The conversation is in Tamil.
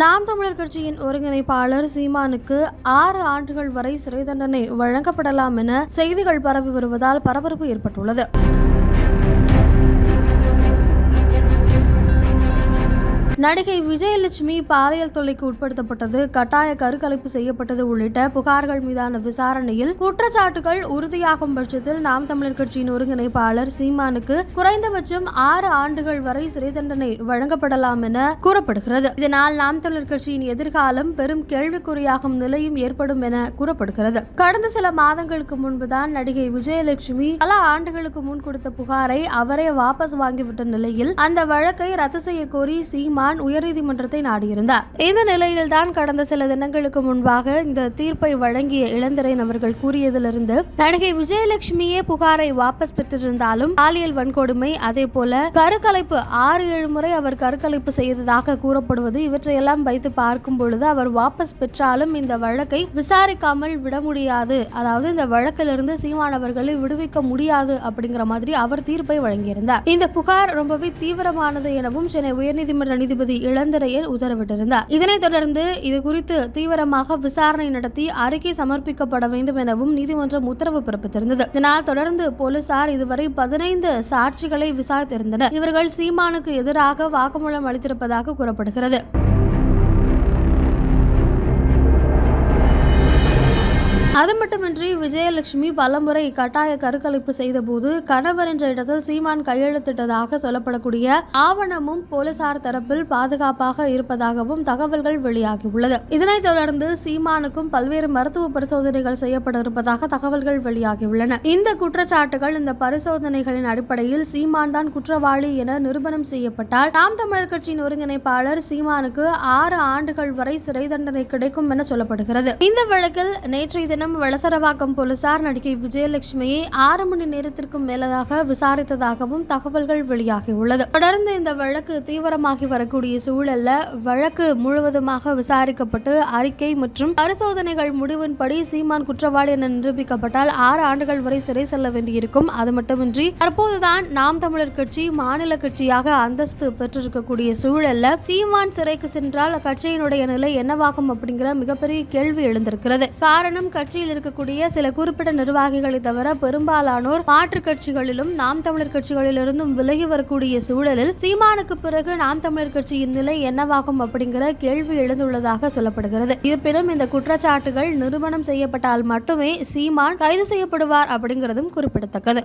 நாம் தமிழர் கட்சியின் ஒருங்கிணைப்பாளர் சீமானுக்கு ஆறு ஆண்டுகள் வரை சிறை தண்டனை வழங்கப்படலாம் என செய்திகள் பரவி வருவதால் பரபரப்பு ஏற்பட்டுள்ளது. நடிகை விஜயலட்சுமி பாலியல் தொல்லைக்கு உட்படுத்தப்பட்டது கட்டாய கருக்கலைப்பு செய்யப்பட்டது உள்ளிட்ட புகார்கள் மீதான விசாரணையில் குற்றச்சாட்டுகள் உறுதியாகும் பட்சத்தில் நாம் தமிழர் கட்சியின் ஒருங்கிணைப்பாளர் சீமானுக்கு குறைந்தபட்சம் ஆறு ஆண்டுகள் வரை சிறை தண்டனை வழங்கப்படலாம் என கூறப்படுகிறது. இதனால் நாம் தமிழர் கட்சியின் எதிர்காலம் பெரும் கேள்விக்குறியாகும் நிலையும் ஏற்படும் என கூறப்படுகிறது. கடந்த சில மாதங்களுக்கு முன்புதான் நடிகை விஜயலட்சுமி பல ஆண்டுகளுக்கு முன் கொடுத்த புகாரை அவரே வாபஸ் வாங்கிவிட்ட நிலையில் அந்த வழக்கை ரத்து செய்ய கோரி சீமான் உயர்நீதிமன்றத்தை நாடியிருந்தார். இந்த நிலையில்தான் கடந்த சில தினங்களுக்கு முன்பாக இந்த தீர்ப்பை வழங்கிய இளந்திரன் அவர்கள் கூறியதிலிருந்து நடிகை விஜயலட்சுமியே புகாரை வாபஸ் பெற்றிருந்தாலும் பாலியல் வன்கொடுமை அதே போல கருக்கலைப்பு ஆறு ஏழு முறை அவர் கருக்கலைப்பு செய்ததாக கூறப்படுவது இவற்றையெல்லாம் வைத்து பார்க்கும் பொழுது அவர் வாபஸ் பெற்றாலும் இந்த வழக்கை விசாரிக்காமல் விட முடியாது. அதாவது இந்த வழக்கிலிருந்து சீமான் அவர்களை விடுவிக்க முடியாது அப்படிங்கிற மாதிரி அவர் தீர்ப்பை வழங்கியிருந்தார். இந்த புகார் ரொம்பவே தீவிரமானது எனவும் சென்னை உயர்நீதிமன்ற நீதிபதி இளந்திரையர் உத்தரவிட்டிருந்தார். இதனைத் தொடர்ந்து இது குறித்து தீவிரமாக விசாரணை நடத்தி அறிக்கை சமர்ப்பிக்கப்பட வேண்டும் எனவும் நீதிமன்றம் உத்தரவு பிறப்பித்திருந்தது. இதனால் தொடர்ந்து போலீசார் இதுவரை பதினைந்து சாட்சிகளை விசாரித்திருந்தனர். இவர்கள் சீமானுக்கு எதிராக வாக்குமூலம் அளித்திருப்பதாக கூறப்படுகிறது. அது மட்டுமின்றி விஜயலட்சுமி பலமுறை கட்டாய கருக்கலைப்பு செய்த போது கணவர் என்ற இடத்தில் சீமான் கையெழுத்திட்டதாக சொல்லப்படக்கூடிய ஆவணமும் போலீசார் தரப்பில் பாதுகாப்பாக இருப்பதாகவும் தகவல்கள் வெளியாகியுள்ளது. இதனைத் தொடர்ந்து சீமானுக்கும் பல்வேறு மருத்துவ பரிசோதனைகள் செய்யப்பட இருப்பதாக தகவல்கள் வெளியாகியுள்ளன. இந்த குற்றச்சாட்டுகள் இந்த பரிசோதனைகளின் அடிப்படையில் சீமான் தான் குற்றவாளி என நிரூபணம் செய்யப்பட்டால் நாம் தமிழர் கட்சியின் ஒருங்கிணைப்பாளர் சீமானுக்கு ஆறு ஆண்டுகள் வரை சிறை தண்டனை கிடைக்கும் என சொல்லப்படுகிறது. இந்த வழக்கில் நேற்றைய தினம் வளசரவாக்கம் போலீசார் நடிகை விஜயலட்சுமியை ஆறு மணி நேரத்திற்கும் மேலதாக விசாரித்ததாகவும் தகவல்கள் வெளியாகியுள்ளது. தொடர்ந்து இந்த வழக்கு தீவிரமாகி வரக்கூடிய சூழல்ல வழக்கு முழுவதுமாக விசாரிக்கப்பட்டு அறிக்கை மற்றும் பரிசோதனைகள் முடிவின்படி சீமான் குற்றவாளி என நிரூபிக்கப்பட்டால் ஆறு ஆண்டுகள் வரை சிறை செல்ல வேண்டியிருக்கும். அது மட்டுமின்றி தற்போதுதான் நாம் தமிழர் கட்சி மாநில கட்சியாக அந்தஸ்து பெற்றிருக்கக்கூடிய சூழல்ல சீமான் சிறைக்கு சென்றால் கட்சியினுடைய நிலை என்னவாகும் அப்படிங்கிற மிகப்பெரிய கேள்வி எழுந்திருக்கிறது. காரணம் கட்சி கட்சியில் இருக்கக்கூடிய சில குறிப்பிட்ட நிர்வாகிகளை தவிர பெரும்பாலானோர் மாற்றுக் கட்சிகளிலும் நாம் தமிழர் கட்சிகளிலிருந்தும் விலகி வரக்கூடிய சூழலில் சீமானுக்கு பிறகு நாம் தமிழர் கட்சியின் நிலை என்னவாகும் அப்படிங்கிற கேள்வி எழுந்துள்ளதாக சொல்லப்படுகிறது. இருப்பினும் இந்த குற்றச்சாட்டுகள் நிறுவனம் செய்யப்பட்டால் மட்டுமே சீமான் கைது செய்யப்படுவார் அப்படிங்கிறதும் குறிப்பிடத்தக்கது.